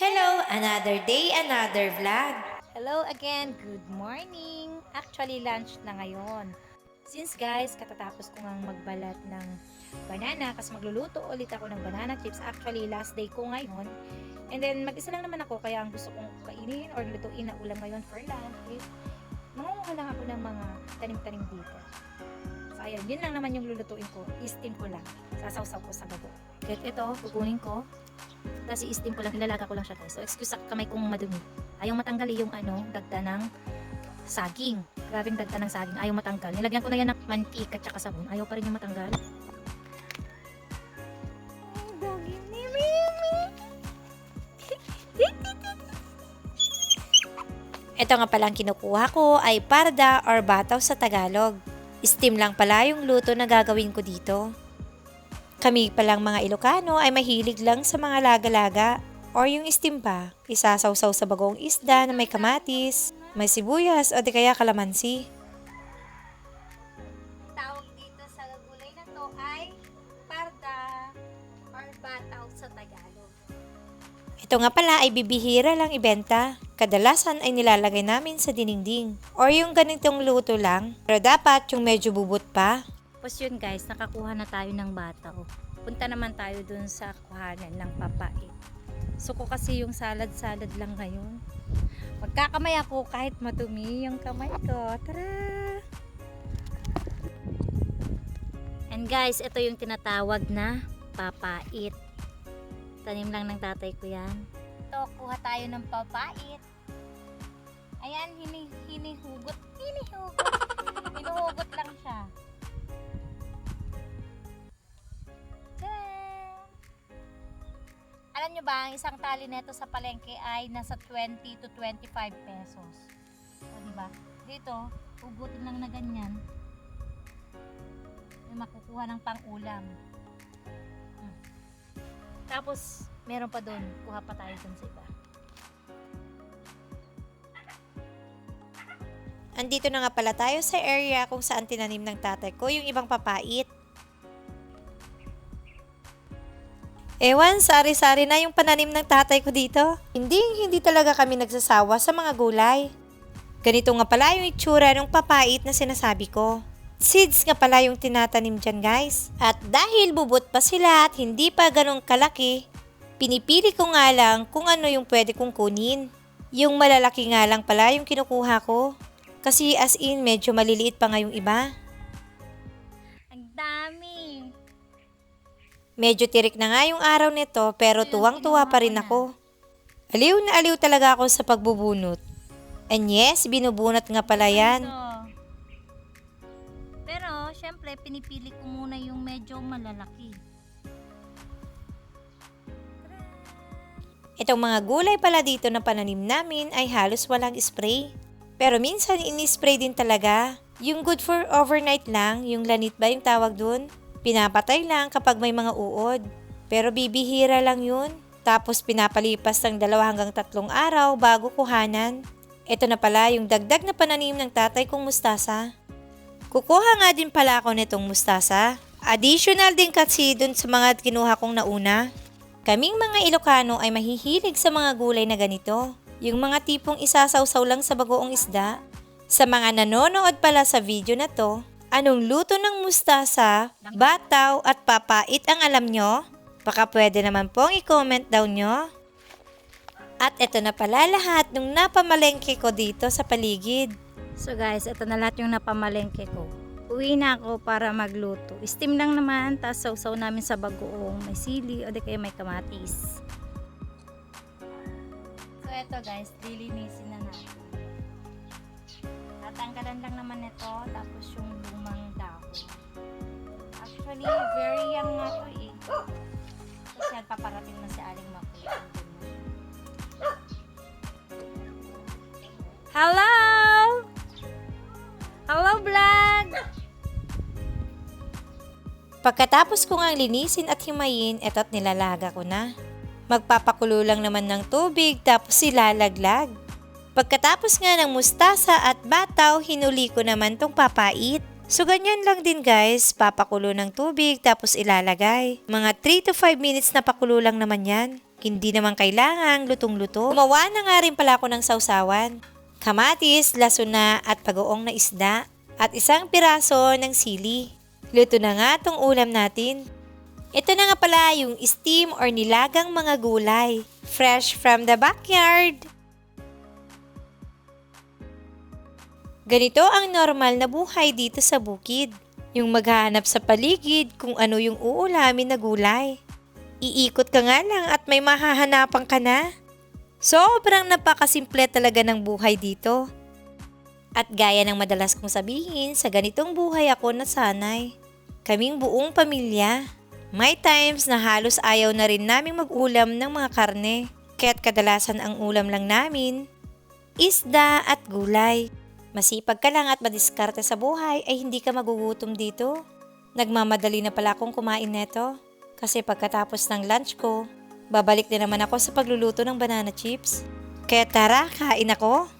Hello! Another day, another vlog. Hello again, good morning. Actually, lunch na ngayon. Since guys, katatapos ko ngang magbalat ng banana kasi magluluto ulit ako ng banana chips. Actually, last day ko ngayon. And then, mag-isa lang naman ako kaya ang gusto kong kainin or lutuin na ulam ngayon for lunch is mangunguha lang ako ng mga tanim-tanim dito. So, ayun, yun lang naman yung lulutuin ko. I-steam ko lang. Sasawsaw ko sa bago. Kahit ito, kukunin ko. Tapos i-steam ko lang, ilalaga ko lang siya guys. So, excuse sa kamay kong madumi. Ayaw matanggal eh yung ano, dagda ng saging. Grabing dagda ng saging. Ayaw matanggal. Nilagyan ko na yan ng mantika at sabon. Ayaw pa rin yung matanggal. Ito nga palang kinukuha ko ay parda or bataw sa Tagalog. Steam lang pala yung luto na gagawin ko dito. Kami palang mga Ilocano ay mahilig lang sa mga laga-laga or yung steam pa. Isasawsaw sa bagong isda na may kamatis, may sibuyas o di kaya kalamansi. Tawag dito sa gulay na to ay parda or bataw sa Tagalog. Ito nga pala ay bibihira lang ibenta. Kadalasan ay nilalagay namin sa diningding. Or yung ganitong luto lang. Pero dapat yung medyo bubot pa. Tapos yun guys, nakakuha na tayo ng bataw. Punta naman tayo dun sa kuhanan ng papait. So ko kasi yung salad-salad lang ngayon. Magkakamay ako kahit matumi yung kamay ko. Tara! And guys, ito yung tinatawag na papait. Tanim lang ng tatay ko yan. Ito, kuha tayo ng papait. Ayan, hini, hinihugot. Hinihugot. Lang siya. Alam nyo ba, ang isang tali nito sa palengke ay nasa 20 to 25 pesos. O, diba? Dito, hugutin lang na ganyan. May makukuha ng pang-ulam. Hmm. Tapos, meron pa doon. Kuha pa tayo doon sa iba. Andito na nga pala tayo sa area kung saan tinanim ng tatay ko yung ibang papait. Ewan, sari-sari na yung pananim ng tatay ko dito. Hindi, hindi talaga kami nagsasawa sa mga gulay. Ganito nga pala yung itsura ng papait na sinasabi ko. Seeds nga pala yung tinatanim dyan guys. At dahil bubot pa sila at hindi pa ganong kalaki, pinipili ko nga lang kung ano yung pwede kong kunin. Yung malalaki nga lang pala yung kinukuha ko. Kasi as in, medyo maliliit pa nga yung iba. Medyo tirik na nga yung araw nito pero tuwang-tuwa pa rin ako. Aliw na aliw talaga ako sa pagbubunot. And yes, binubunot nga pala yan. Pero, syempre, pinipili ko muna yung medyo malalaki. Itong mga gulay pala dito na pananim namin ay halos walang spray. Pero minsan ini-spray din talaga. Yung good for overnight lang, yung lanit ba yung tawag dun? Pinapatay lang kapag may mga uod. Pero bibihira lang yun. Tapos pinapalipas ng dalawa hanggang tatlong araw bago kuhanan. Ito na pala yung dagdag na pananim ng tatay kong mustasa. Kukuha nga din pala ako nitong mustasa. Additional din kasi dun sa mga kinuha kong nauna. Kaming mga Ilocano ay mahihilig sa mga gulay na ganito. Yung mga tipong isasawsaw lang sa bagoong isda. Sa mga nanonood pala sa video na to, anong luto ng mustasa, bataw at papait ang alam nyo? Baka pwede naman pong i-comment daw nyo. At ito na pala lahat nung napamalengke ko dito sa paligid. So guys, ito na lahat yung napamalengke ko. Uwi na ako para magluto. Steam lang naman, tapos sausaw namin sa bagoong. May sili o di kaya may kamatis. So ito guys, lilinisin na natin. Tatanggalan lang naman ito, tapos yung lumang dahon. Actually, very young nga to eh. Kasi paparating na si Aling Makuya. Hello! Hello, vlog! Pagkatapos ko ngang linisin at himayin, eto't nilalaga ko na. Magpapakulo lang naman ng tubig tapos silalaglag. Pagkatapos nga ng mustasa at bataw, hinuli ko naman tong papait. So ganyan lang din guys, papakulo ng tubig tapos ilalagay. Mga 3 to 5 minutes na pakulo lang naman yan. Hindi naman kailangang lutong-luto. Gumawa na nga rin pala ako ng sausawan. Kamatis, lasuna at pagoong na isda. At isang piraso ng sili. Luto na nga tong ulam natin. Ito na nga pala yung steam or nilagang mga gulay. Fresh from the backyard. Ganito ang normal na buhay dito sa bukid. Yung maghahanap sa paligid kung ano yung uulamin na gulay. Iikot ka nga lang at may mahahanapan ka na. Sobrang napakasimple talaga ng buhay dito. At gaya ng madalas kong sabihin, sa ganitong buhay ako nasanay. Kaming buong pamilya. May times na halos ayaw na rin naming mag-ulam ng mga karne. Kaya't kadalasan ang ulam lang namin, isda at gulay. Masipag ka lang at madiskarte sa buhay ay hindi ka magugutom dito. Nagmamadali na pala akong kumain neto. Kasi pagkatapos ng lunch ko, babalik din naman ako sa pagluluto ng banana chips. Kaya tara, kain ako.